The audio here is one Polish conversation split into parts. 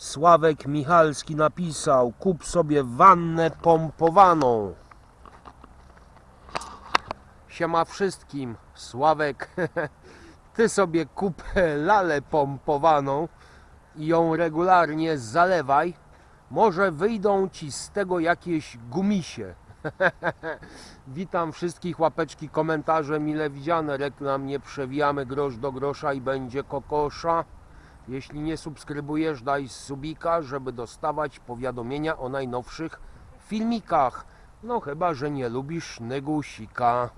Sławek Michalski napisał: Kup sobie wannę pompowaną. Siema wszystkim, Sławek. Ty sobie kup lalę pompowaną i ją regularnie zalewaj. Może wyjdą ci z tego jakieś gumisie. Witam wszystkich, łapeczki, komentarze mile widziane. Reklam nie przewijamy grosz do grosza i będzie kokosza. Jeśli nie subskrybujesz, daj subika, żeby dostawać powiadomienia o najnowszych filmikach. No chyba, że nie lubisz nygusika.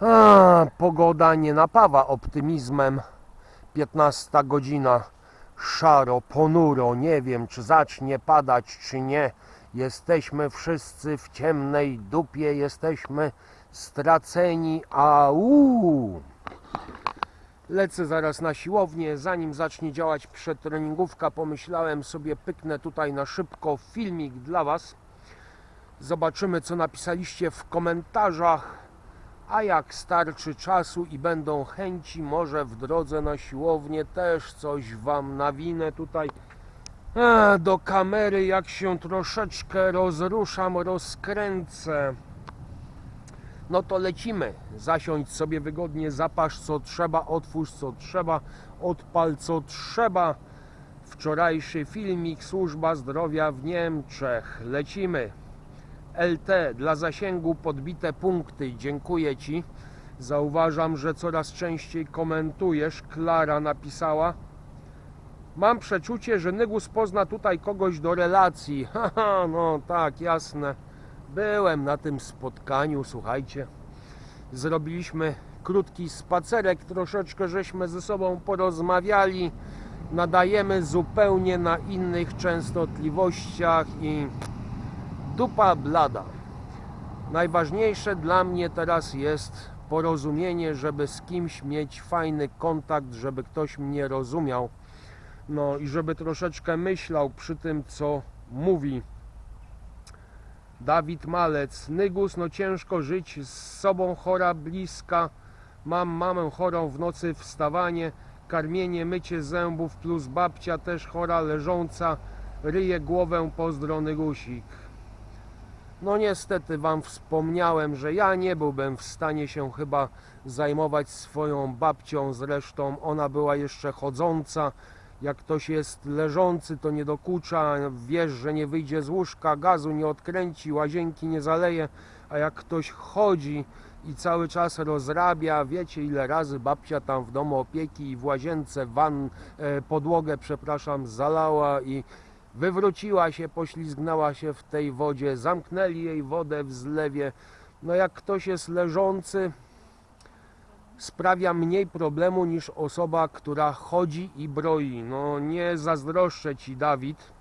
A, pogoda nie napawa optymizmem. 15 godzina. Szaro, ponuro, nie wiem czy zacznie padać czy nie. Jesteśmy wszyscy w ciemnej dupie, jesteśmy straceni. Au! Lecę zaraz na siłownię. Zanim zacznie działać przedtreningówka, pomyślałem sobie, pyknę tutaj na szybko filmik dla Was. Zobaczymy, co napisaliście w komentarzach. A jak starczy czasu i będą chęci, może w drodze na siłownię też coś Wam nawinę tutaj do kamery, jak się troszeczkę rozruszam, rozkręcę. No to lecimy. Zasiądź sobie wygodnie, zapasz co trzeba, otwórz co trzeba, odpal co trzeba. Wczorajszy filmik Służba Zdrowia w Niemczech. Lecimy. LT dla zasięgu podbite punkty. Dziękuję Ci. Zauważam, że coraz częściej komentujesz. Klara napisała. Mam przeczucie, że Nygus pozna tutaj kogoś do relacji. Haha, no tak, jasne. Byłem na tym spotkaniu, słuchajcie. Zrobiliśmy krótki spacerek, troszeczkę żeśmy ze sobą porozmawiali. Nadajemy zupełnie na innych częstotliwościach i dupa blada. Najważniejsze dla mnie teraz jest porozumienie, żeby z kimś mieć fajny kontakt, żeby ktoś mnie rozumiał. No i żeby troszeczkę myślał przy tym, co mówi. Dawid Malec, Nygus, no ciężko żyć z sobą, chora bliska. Mam mamę chorą w nocy, wstawanie, karmienie, mycie zębów, plus babcia też chora, leżąca, ryje głowę, pozdro Nygusik. No niestety Wam wspomniałem, że ja nie byłbym w stanie się chyba zajmować swoją babcią, zresztą ona była jeszcze chodząca. Jak ktoś jest leżący, to nie dokucza, wiesz, że nie wyjdzie z łóżka, gazu nie odkręci, łazienki nie zaleje, a jak ktoś chodzi i cały czas rozrabia, wiecie ile razy babcia tam w domu opieki i w łazience wan, e, podłogę, przepraszam, zalała i wywróciła się, poślizgnęła się w tej wodzie, zamknęli jej wodę w zlewie. No jak ktoś jest leżący, sprawia mniej problemu niż osoba, która chodzi i broi. No nie zazdroszczę Ci Dawid,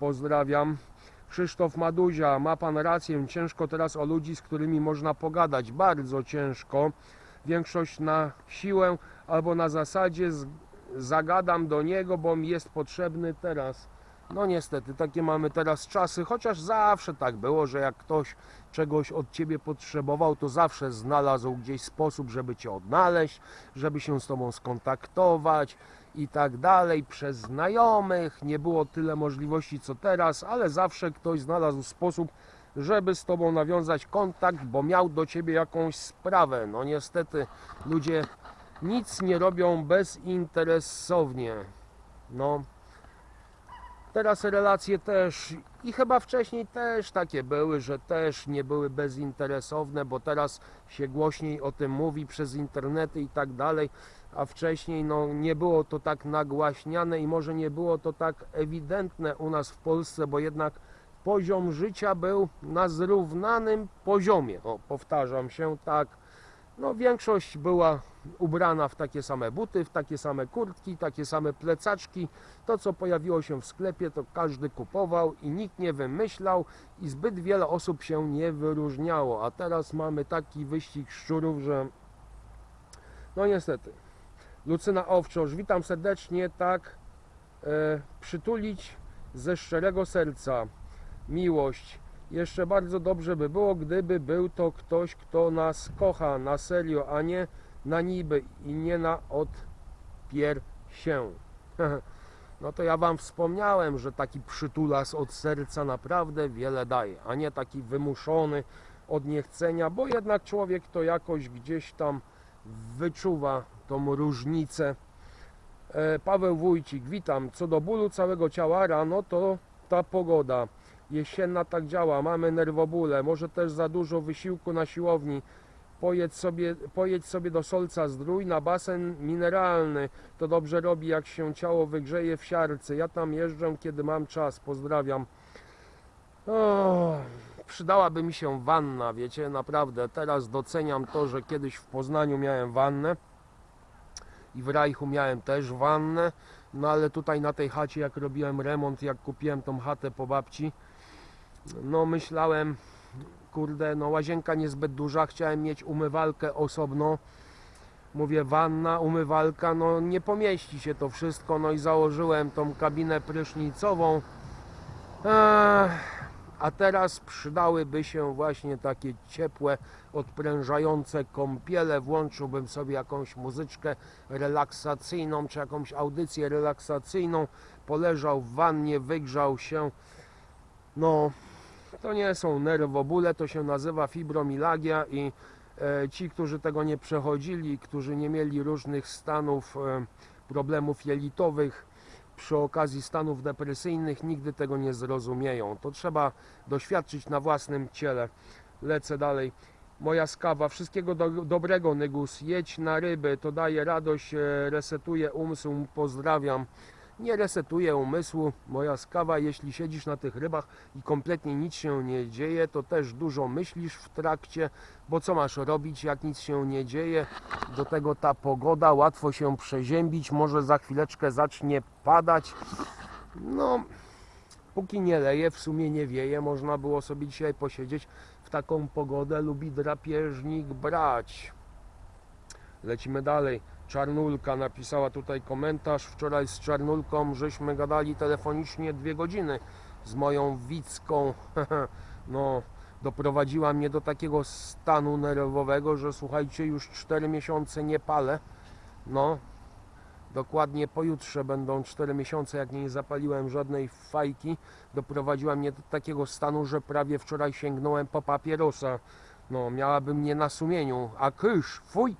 pozdrawiam. Krzysztof Maduzia, ma Pan rację, ciężko teraz o ludzi, z którymi można pogadać, bardzo ciężko. Większość na siłę albo na zasadzie zagadam do niego, bo mi jest potrzebny teraz. No niestety, takie mamy teraz czasy, chociaż zawsze tak było, że jak ktoś czegoś od ciebie potrzebował, to zawsze znalazł gdzieś sposób, żeby cię odnaleźć, żeby się z tobą skontaktować i tak dalej. Przez znajomych nie było tyle możliwości co teraz, ale zawsze ktoś znalazł sposób, żeby z tobą nawiązać kontakt, bo miał do ciebie jakąś sprawę. No niestety, ludzie nic nie robią bezinteresownie. No. Teraz relacje też i chyba wcześniej też takie były, że też nie były bezinteresowne, bo teraz się głośniej o tym mówi przez internety i tak dalej, a wcześniej no, nie było to tak nagłaśniane i może nie było to tak ewidentne u nas w Polsce, bo jednak poziom życia był na zrównanym poziomie. O, powtarzam się tak. No, większość była ubrana w takie same buty, w takie same kurtki, takie same plecaczki. To, co pojawiło się w sklepie, to każdy kupował i nikt nie wymyślał i zbyt wiele osób się nie wyróżniało. A teraz mamy taki wyścig szczurów, że no niestety. Lucyna Owczorz, witam serdecznie, tak, e, przytulić ze szczerego serca miłość. Jeszcze bardzo dobrze by było, gdyby był to ktoś, kto nas kocha na serio, a nie na niby i nie na odpier się. no to ja Wam wspomniałem, że taki przytulas od serca naprawdę wiele daje, a nie taki wymuszony od niechcenia, bo jednak człowiek to jakoś gdzieś tam wyczuwa tą różnicę. E, Paweł Wójcik, witam. Co do bólu całego ciała rano, to ta pogoda jesienna tak działa. Mamy nerwobóle, może też za dużo wysiłku na siłowni. Pojedź sobie, pojedź sobie do Solca Zdrój na basen mineralny. To dobrze robi, jak się ciało wygrzeje w siarce. Ja tam jeżdżę, kiedy mam czas. Pozdrawiam. Przydałaby mi się wanna, wiecie, naprawdę. Teraz doceniam to, że kiedyś w Poznaniu miałem wannę i w Rajchu miałem też wannę. No ale tutaj na tej chacie, jak robiłem remont, jak kupiłem tą chatę po babci, no myślałem, kurde, no łazienka niezbyt duża, chciałem mieć umywalkę osobno. Mówię, wanna, umywalka, no nie pomieści się to wszystko, no i założyłem tą kabinę prysznicową. Ech, a teraz przydałyby się właśnie takie ciepłe, odprężające kąpiele. Włączyłbym sobie jakąś muzyczkę relaksacyjną, czy jakąś audycję relaksacyjną. Poleżał w wannie, wygrzał się. No, to nie są nerwobóle, to się nazywa fibromialgia i e, ci, którzy tego nie przechodzili, którzy nie mieli różnych stanów, e, problemów jelitowych, przy okazji stanów depresyjnych nigdy tego nie zrozumieją. To trzeba doświadczyć na własnym ciele. Lecę dalej. Moja skawa, wszystkiego do, dobrego, Nygus. Jedź na ryby, to daje radość, e, resetuje umysł. Pozdrawiam. Nie resetuje umysłu. Moja skawa, jeśli siedzisz na tych rybach i kompletnie nic się nie dzieje, to też dużo myślisz w trakcie, bo co masz robić, jak nic się nie dzieje? Do tego ta pogoda, łatwo się przeziębić, może za chwileczkę zacznie padać. No, póki nie leje, w sumie nie wieje, można było sobie dzisiaj posiedzieć w taką pogodę, lubi drapieżnik brać. Lecimy dalej. Czarnulka napisała tutaj komentarz. Wczoraj z Czarnulką żeśmy gadali telefonicznie dwie godziny z moją Wicką. No, doprowadziła mnie do takiego stanu nerwowego, że słuchajcie, już 4 miesiące nie palę. No, dokładnie pojutrze będą 4 miesiące, jak nie zapaliłem żadnej fajki. Doprowadziła mnie do takiego stanu, że prawie wczoraj sięgnąłem po papierosa. No, miałaby mnie na sumieniu. A kysz, fuj!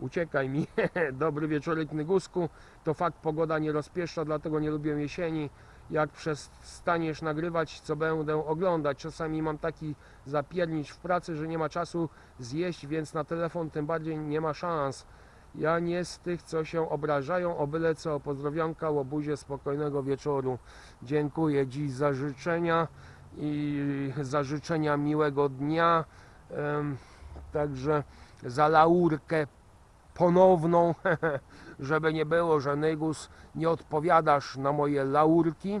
Uciekaj mi. Dobry wieczorek Nygusku. To fakt, pogoda nie rozpieszcza, dlatego nie lubię jesieni. Jak przestaniesz nagrywać, co będę oglądać. Czasami mam taki zapiernicz w pracy, że nie ma czasu zjeść, więc na telefon tym bardziej nie ma szans. Ja nie z tych, co się obrażają, o byle co. Pozdrowionka, łobuzie, spokojnego wieczoru. Dziękuję dziś za życzenia i za życzenia miłego dnia. Także za laurkę ponowną, żeby nie było, że Nygus nie odpowiadasz na moje laurki.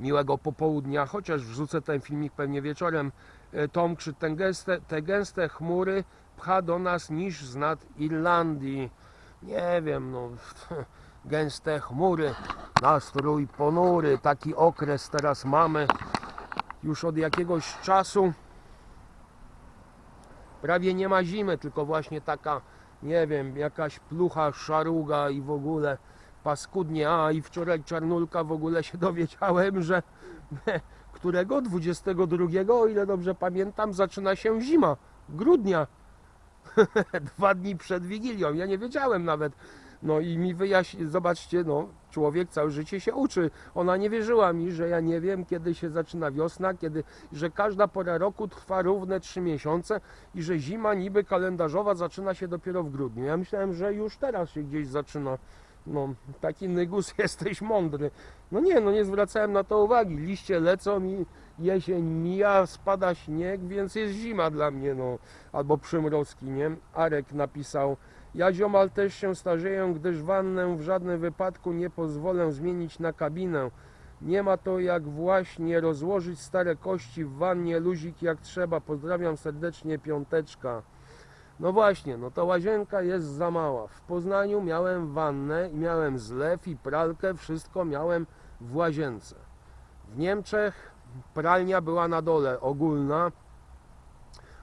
Miłego popołudnia, chociaż wrzucę ten filmik pewnie wieczorem. E, Tom, czy te gęste, te gęste chmury pcha do nas niż z nad Irlandii? Nie wiem, no gęste chmury, nastrój ponury, taki okres teraz mamy już od jakiegoś czasu prawie nie ma zimy, tylko właśnie taka, nie wiem, jakaś plucha, szaruga i w ogóle paskudnie. A i wczoraj czarnulka w ogóle się dowiedziałem, że którego 22, o ile dobrze pamiętam, zaczyna się zima, grudnia. Dwa dni przed Wigilią. Ja nie wiedziałem nawet. No i mi wyjaśni, zobaczcie, no, człowiek całe życie się uczy. Ona nie wierzyła mi, że ja nie wiem, kiedy się zaczyna wiosna, kiedy, że każda pora roku trwa równe trzy miesiące i że zima niby kalendarzowa zaczyna się dopiero w grudniu. Ja myślałem, że już teraz się gdzieś zaczyna. No, taki nygus, jesteś mądry. No nie, no nie zwracałem na to uwagi. Liście lecą i jesień mija, spada śnieg, więc jest zima dla mnie, no. Albo przymrozki, nie? Arek napisał, ja ziomal też się starzeję, gdyż wannę w żadnym wypadku nie pozwolę zmienić na kabinę. Nie ma to jak właśnie rozłożyć stare kości w wannie, luzik jak trzeba. Pozdrawiam serdecznie, piąteczka. No właśnie, no to łazienka jest za mała. W Poznaniu miałem wannę i miałem zlew i pralkę, wszystko miałem w łazience. W Niemczech pralnia była na dole, ogólna,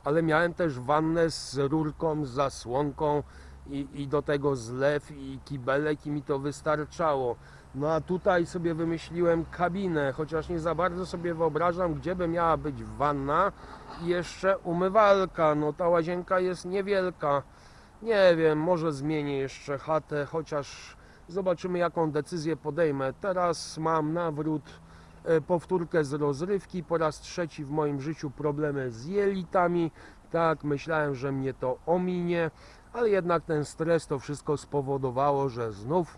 ale miałem też wannę z rurką, z zasłonką i, i do tego zlew i kibelek i mi to wystarczało. No a tutaj sobie wymyśliłem kabinę, chociaż nie za bardzo sobie wyobrażam, gdzie by miała być wanna i jeszcze umywalka. No ta łazienka jest niewielka. Nie wiem, może zmienię jeszcze chatę, chociaż zobaczymy jaką decyzję podejmę. Teraz mam nawrót, e, powtórkę z rozrywki, po raz trzeci w moim życiu problemy z jelitami. Tak, myślałem, że mnie to ominie, ale jednak ten stres to wszystko spowodowało, że znów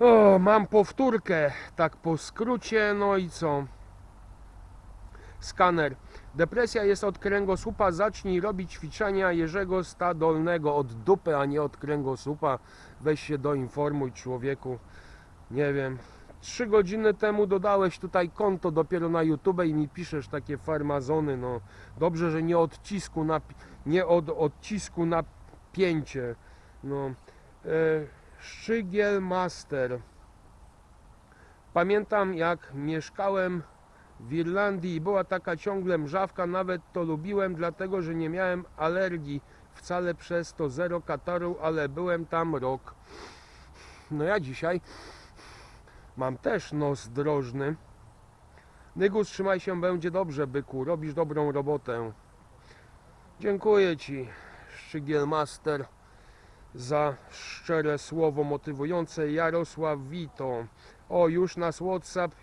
o, mam powtórkę, tak po skrócie, no i co? Skaner. Depresja jest od kręgosłupa, zacznij robić ćwiczenia Jerzego Stadolnego od dupy, a nie od kręgosłupa. Weź się doinformuj człowieku. Nie wiem. Trzy godziny temu dodałeś tutaj konto dopiero na YouTube i mi piszesz takie farmazony, no. Dobrze, że nie odcisku na, nie od odcisku na pięcie. No. E, Szczygiel Master. Pamiętam jak mieszkałem w Irlandii i była taka ciągle mrzawka, nawet to lubiłem, dlatego że nie miałem alergii. Wcale przez to zero kataru, ale byłem tam rok. No ja dzisiaj mam też nos drożny. Nygus, trzymaj się, będzie dobrze, byku. Robisz dobrą robotę. Dziękuję Ci, Szczygielmaster, za szczere słowo motywujące. Jarosław Wito. O, już nas WhatsApp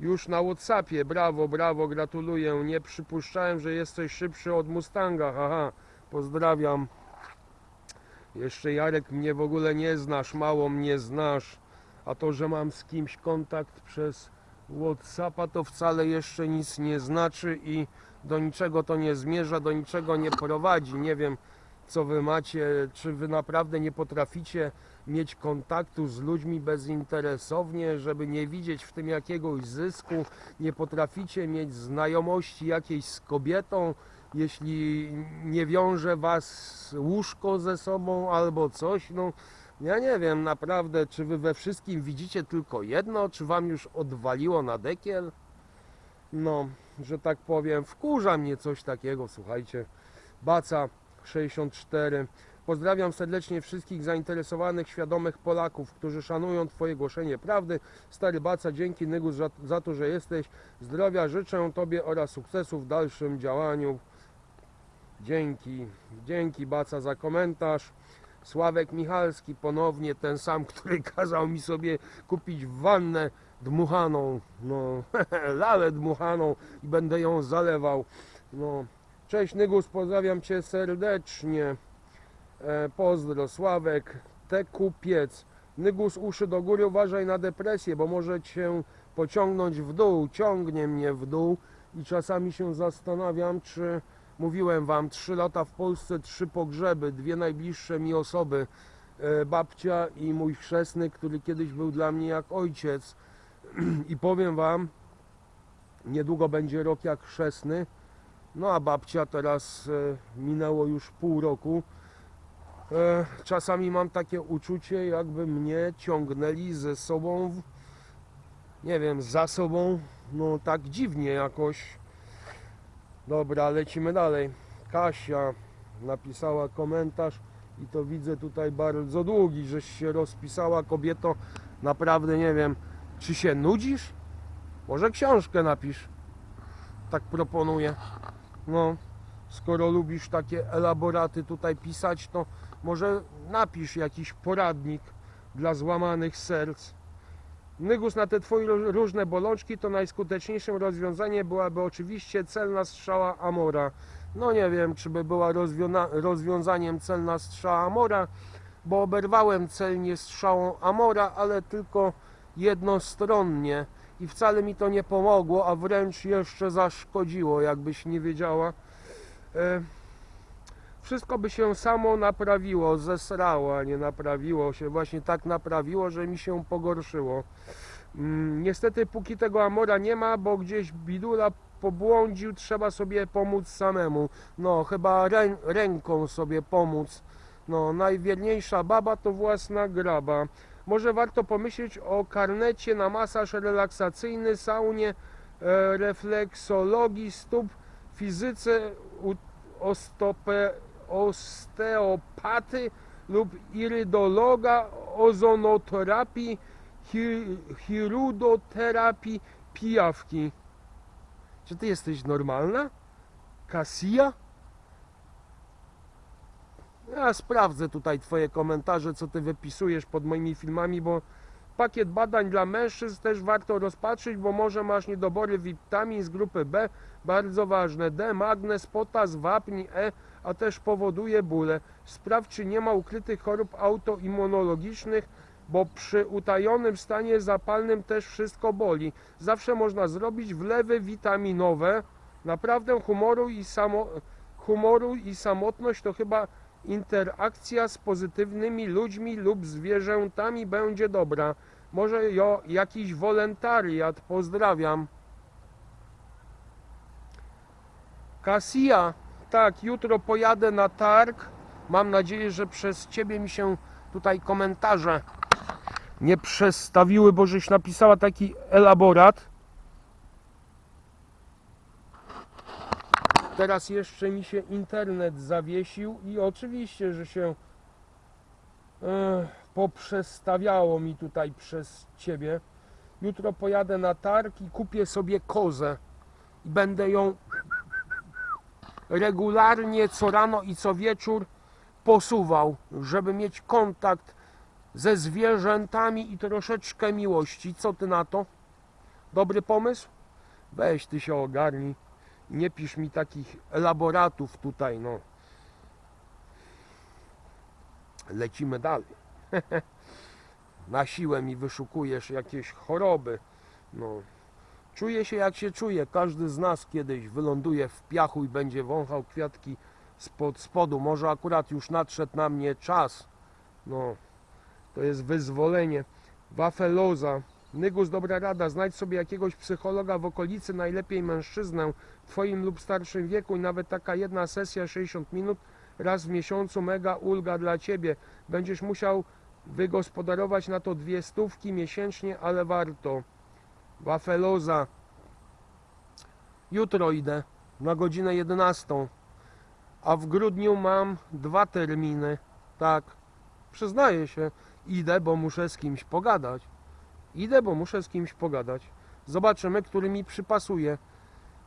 już na Whatsappie, brawo, brawo, gratuluję. Nie przypuszczałem, że jesteś szybszy od Mustanga. Haha, pozdrawiam. Jeszcze Jarek mnie w ogóle nie znasz, mało mnie znasz. A to, że mam z kimś kontakt przez Whatsappa, to wcale jeszcze nic nie znaczy i do niczego to nie zmierza, do niczego nie prowadzi. Nie wiem, co wy macie, czy wy naprawdę nie potraficie mieć kontaktu z ludźmi bezinteresownie, żeby nie widzieć w tym jakiegoś zysku, nie potraficie mieć znajomości jakiejś z kobietą, jeśli nie wiąże was łóżko ze sobą albo coś, no ja nie wiem naprawdę, czy wy we wszystkim widzicie tylko jedno, czy wam już odwaliło na dekiel? No, że tak powiem, wkurza mnie coś takiego, słuchajcie. Baca 64. Pozdrawiam serdecznie wszystkich zainteresowanych, świadomych Polaków, którzy szanują Twoje głoszenie prawdy. Stary Baca, dzięki Nygus za, za to, że jesteś. Zdrowia życzę Tobie oraz sukcesu w dalszym działaniu. Dzięki, dzięki Baca za komentarz. Sławek Michalski, ponownie ten sam, który kazał mi sobie kupić wannę dmuchaną, no, lalę dmuchaną i będę ją zalewał. No, cześć Nygus, pozdrawiam Cię serdecznie. E, pozdro, Sławek, te kupiec. Nygus, uszy do góry, uważaj na depresję, bo może Cię pociągnąć w dół, ciągnie mnie w dół i czasami się zastanawiam, czy mówiłem Wam, trzy lata w Polsce, trzy pogrzeby, dwie najbliższe mi osoby, e, babcia i mój chrzestny, który kiedyś był dla mnie jak ojciec i powiem Wam, niedługo będzie rok jak chrzestny, no a babcia teraz e, minęło już pół roku. E, czasami mam takie uczucie, jakby mnie ciągnęli ze sobą, nie wiem, za sobą, no tak dziwnie jakoś. Dobra, lecimy dalej. Kasia napisała komentarz i to widzę tutaj bardzo długi, żeś się rozpisała kobieto. Naprawdę nie wiem, czy się nudzisz? Może książkę napisz. Tak proponuję. No, skoro lubisz takie elaboraty tutaj pisać, to może napisz jakiś poradnik dla złamanych serc. Nygus na te twoje ró- różne bolączki to najskuteczniejszym rozwiązaniem byłaby oczywiście celna strzała Amora. No nie wiem, czy by była rozwiązaniem celna strzała Amora, bo oberwałem celnie strzałą Amora, ale tylko jednostronnie i wcale mi to nie pomogło, a wręcz jeszcze zaszkodziło, jakbyś nie wiedziała. E, wszystko by się samo naprawiło, zesrało, a nie naprawiło się. Właśnie tak naprawiło, że mi się pogorszyło. Mm, Niestety póki tego Amora nie ma, bo gdzieś Bidula pobłądził, trzeba sobie pomóc samemu. No, chyba rę, ręką sobie pomóc. No, najwierniejsza baba to własna graba. Może warto pomyśleć o karnecie na masaż relaksacyjny, saunie, e, refleksologii stóp, fizyce, ostope, osteopaty lub irydologa ozonoterapii, hi, hirudoterapii, pijawki. Czy ty jesteś normalna? Kasia? Ja sprawdzę tutaj twoje komentarze, co ty wypisujesz pod moimi filmami, bo pakiet badań dla mężczyzn też warto rozpatrzyć, bo może masz niedobory witamin z grupy B, bardzo ważne, D, magnez, potas, wapń, E, a też powoduje bóle. Sprawdź, czy nie ma ukrytych chorób autoimmunologicznych, bo przy utajonym stanie zapalnym też wszystko boli. Zawsze można zrobić wlewy witaminowe. Naprawdę humoru i, samo, humoru i samotność to chyba interakcja z pozytywnymi ludźmi lub zwierzętami będzie dobra. Może jo, jakiś wolontariat. Pozdrawiam. Kasia, tak, jutro pojadę na targ. Mam nadzieję, że przez ciebie mi się tutaj komentarze nie przestawiły, bo żeś napisała taki elaborat. Teraz jeszcze mi się internet zawiesił i oczywiście, że się e, poprzestawiało mi tutaj przez ciebie. Jutro pojadę na targ i kupię sobie kozę i będę ją regularnie co rano i co wieczór posuwał, żeby mieć kontakt ze zwierzętami i troszeczkę miłości. Co ty na to? Dobry pomysł? Weź ty się ogarnij. Nie pisz mi takich elaboratów tutaj, no. Lecimy dalej. Na siłę mi wyszukujesz jakieś choroby. No. Czuję się jak się czuje. Każdy z nas kiedyś wyląduje w piachu i będzie wąchał kwiatki spod spodu. Może akurat już nadszedł na mnie czas. No. To jest wyzwolenie. Wafeloza. Nygus, dobra rada. Znajdź sobie jakiegoś psychologa w okolicy, najlepiej mężczyznę w twoim lub starszym wieku i nawet taka jedna sesja 60 minut raz w miesiącu mega ulga dla ciebie. Będziesz musiał wygospodarować na to dwie stówki miesięcznie, ale warto. Wafeloza. Jutro idę na godzinę 11. A w grudniu mam dwa terminy. Tak, przyznaję się. Idę, bo muszę z kimś pogadać. Idę, bo muszę z kimś pogadać. Zobaczymy, który mi przypasuje.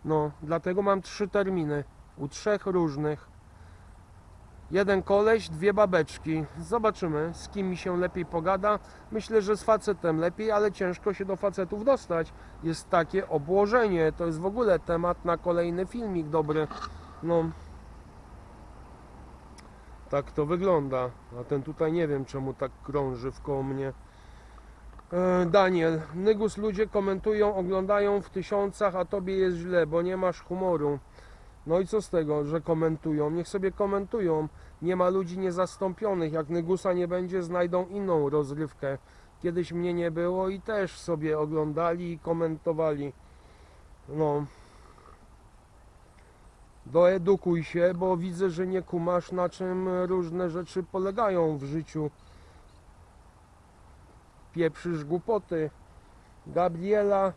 No, dlatego mam trzy terminy. U trzech różnych. Jeden koleś, dwie babeczki. Zobaczymy, z kim mi się lepiej pogada. Myślę, że z facetem lepiej, ale ciężko się do facetów dostać. Jest takie obłożenie. To jest w ogóle temat na kolejny filmik dobry. No. Tak to wygląda. A ten tutaj nie wiem czemu tak krąży w koło mnie. E, Daniel, Nygus ludzie komentują, oglądają w tysiącach, a tobie jest źle, bo nie masz humoru. No i co z tego, że komentują? Niech sobie komentują. Nie ma ludzi niezastąpionych. Jak Nygusa nie będzie, znajdą inną rozrywkę. Kiedyś mnie nie było i też sobie oglądali i komentowali. No. Doedukuj się, bo widzę, że nie kumasz na czym różne rzeczy polegają w życiu. Pieprzysz głupoty. Gabriela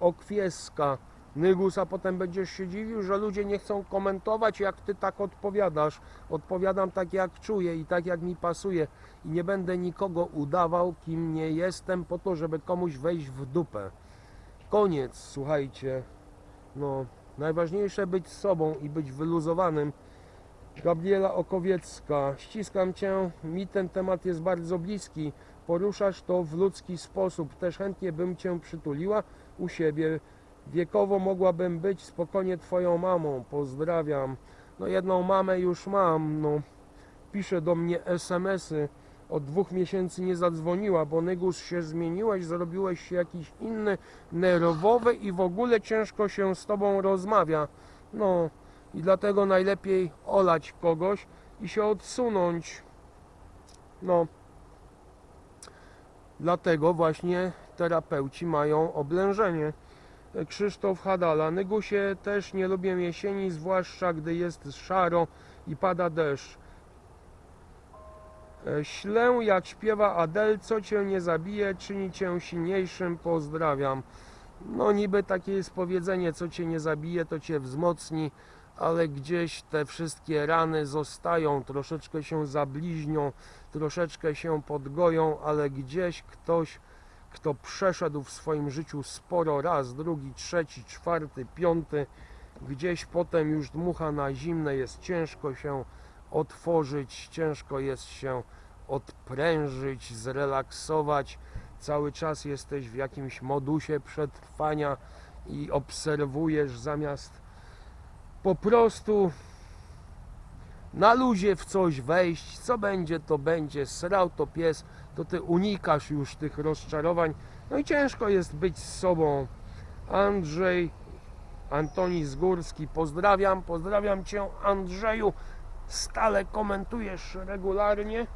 Okwieska. Nygus, a potem będziesz się dziwił, że ludzie nie chcą komentować, jak ty tak odpowiadasz. Odpowiadam tak, jak czuję i tak, jak mi pasuje. I nie będę nikogo udawał, kim nie jestem, po to, żeby komuś wejść w dupę. Koniec, słuchajcie. No, najważniejsze być sobą i być wyluzowanym. Gabriela Okowiecka, ściskam Cię, mi ten temat jest bardzo bliski. Poruszasz to w ludzki sposób. Też chętnie bym Cię przytuliła u siebie. Wiekowo mogłabym być spokojnie Twoją mamą. Pozdrawiam. No jedną mamę już mam. No, pisze do mnie SMS-y. Od dwóch miesięcy nie zadzwoniła, bo Nygus się zmieniłeś, zrobiłeś się jakiś inny, nerwowy i w ogóle ciężko się z Tobą rozmawia. No i dlatego najlepiej olać kogoś i się odsunąć. No. Dlatego właśnie terapeuci mają oblężenie. Krzysztof Hadala. Nygusie też nie lubię jesieni, zwłaszcza gdy jest szaro i pada deszcz. E, Ślę jak śpiewa Adel, co cię nie zabije, czyni cię silniejszym, pozdrawiam. No niby takie jest powiedzenie, co cię nie zabije, to cię wzmocni, ale gdzieś te wszystkie rany zostają, troszeczkę się zabliźnią, troszeczkę się podgoją, ale gdzieś ktoś, kto przeszedł w swoim życiu sporo raz, drugi, trzeci, czwarty, piąty, gdzieś potem już dmucha na zimne, jest ciężko się otworzyć, ciężko jest się odprężyć, zrelaksować. Cały czas jesteś w jakimś modusie przetrwania i obserwujesz zamiast po prostu na luzie w coś wejść, co będzie to będzie, srał to pies, to ty unikasz już tych rozczarowań. No i ciężko jest być z sobą. Andrzej Antoni Zgórski, pozdrawiam, pozdrawiam Cię Andrzeju, stale komentujesz regularnie.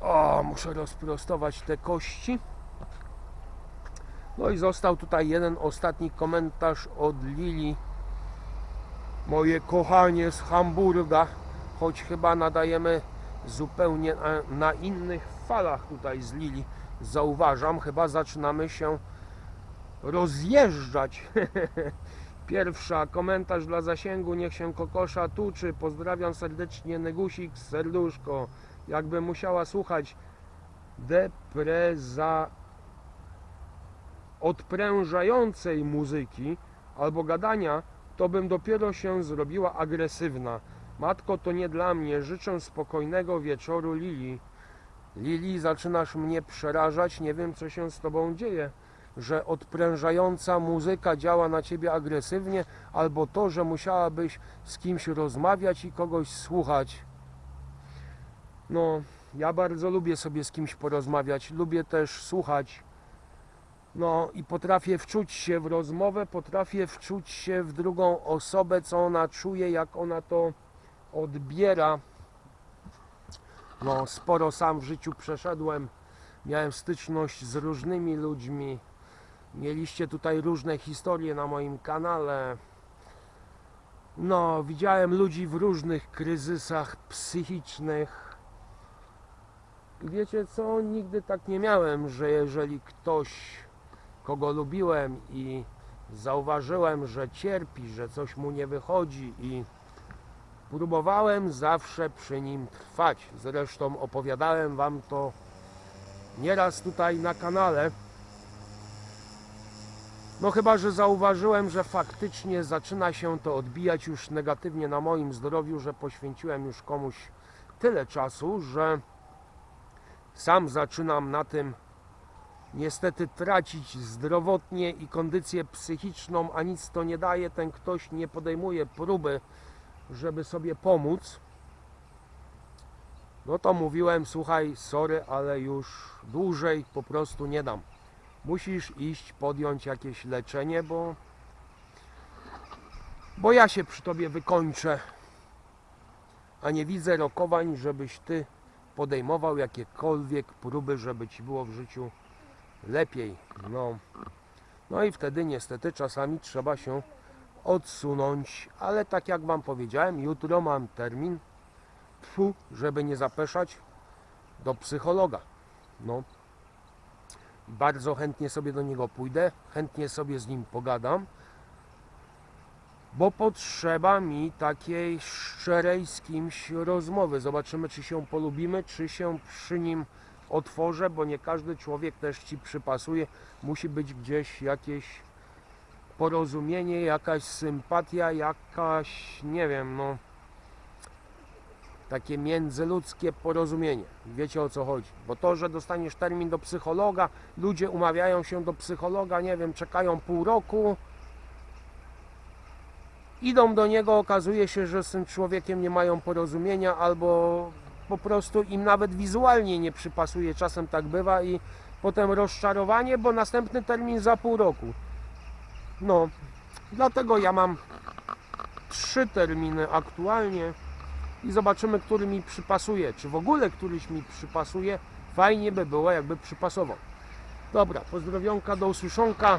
O, muszę rozprostować te kości. No i został tutaj jeden ostatni komentarz od Lili. Moje kochanie z Hamburga, choć chyba nadajemy zupełnie na, na innych falach tutaj z Lili. Zauważam, chyba zaczynamy się rozjeżdżać. Pierwsza, komentarz dla zasięgu, niech się kokosza tuczy. Pozdrawiam serdecznie, Negusik, serduszko. Jakby musiała słuchać depreza odprężającej muzyki albo gadania, to bym dopiero się zrobiła agresywna. Matko, to nie dla mnie. Życzę spokojnego wieczoru, Lili. Lili, zaczynasz mnie przerażać. Nie wiem, co się z tobą dzieje. Że odprężająca muzyka działa na ciebie agresywnie, albo to, że musiałabyś z kimś rozmawiać i kogoś słuchać. No, ja bardzo lubię sobie z kimś porozmawiać. Lubię też słuchać. No i potrafię wczuć się w rozmowę, potrafię wczuć się w drugą osobę, co ona czuje, jak ona to odbiera. No, sporo sam w życiu przeszedłem. Miałem styczność z różnymi ludźmi. Mieliście tutaj różne historie na moim kanale. No, widziałem ludzi w różnych kryzysach psychicznych. I wiecie co? Nigdy tak nie miałem, że jeżeli ktoś, kogo lubiłem i zauważyłem, że cierpi, że coś mu nie wychodzi i próbowałem zawsze przy nim trwać. Zresztą opowiadałem wam to nieraz tutaj na kanale. No chyba, że zauważyłem, że faktycznie zaczyna się to odbijać już negatywnie na moim zdrowiu, że poświęciłem już komuś tyle czasu, że sam zaczynam na tym niestety tracić zdrowotnie i kondycję psychiczną, a nic to nie daje. Ten ktoś nie podejmuje próby, żeby sobie pomóc. No to mówiłem, słuchaj, sorry, ale już dłużej po prostu nie dam. Musisz iść, podjąć jakieś leczenie, bo bo ja się przy tobie wykończę. A nie widzę rokowań, żebyś ty podejmował jakiekolwiek próby, żeby ci było w życiu lepiej. No, no i wtedy niestety czasami trzeba się odsunąć, ale tak jak Wam powiedziałem, jutro mam termin, tfu, żeby nie zapeszać, do psychologa. No, bardzo chętnie sobie do niego pójdę, chętnie sobie z nim pogadam, bo potrzeba mi takiej szczerej z kimś rozmowy. Zobaczymy, czy się polubimy, czy się przy nim otworzę, bo nie każdy człowiek też ci przypasuje. Musi być gdzieś jakieś porozumienie, jakaś sympatia, jakaś, nie wiem, no takie międzyludzkie porozumienie. Wiecie o co chodzi. Bo to, że dostaniesz termin do psychologa, ludzie umawiają się do psychologa, nie wiem, czekają pół roku, idą do niego, okazuje się, że z tym człowiekiem nie mają porozumienia albo po prostu im nawet wizualnie nie przypasuje, czasem tak bywa i potem rozczarowanie, bo następny termin za pół roku. No, dlatego ja mam trzy terminy aktualnie i zobaczymy, który mi przypasuje. Czy w ogóle któryś mi przypasuje? Fajnie by było, jakby przypasował. Dobra, pozdrowionka do usłyszonka.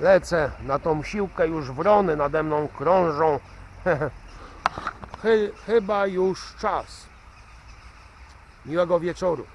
Lecę na tą siłkę, już wrony nade mną krążą. Chy- chyba już czas. Miłego wieczoru.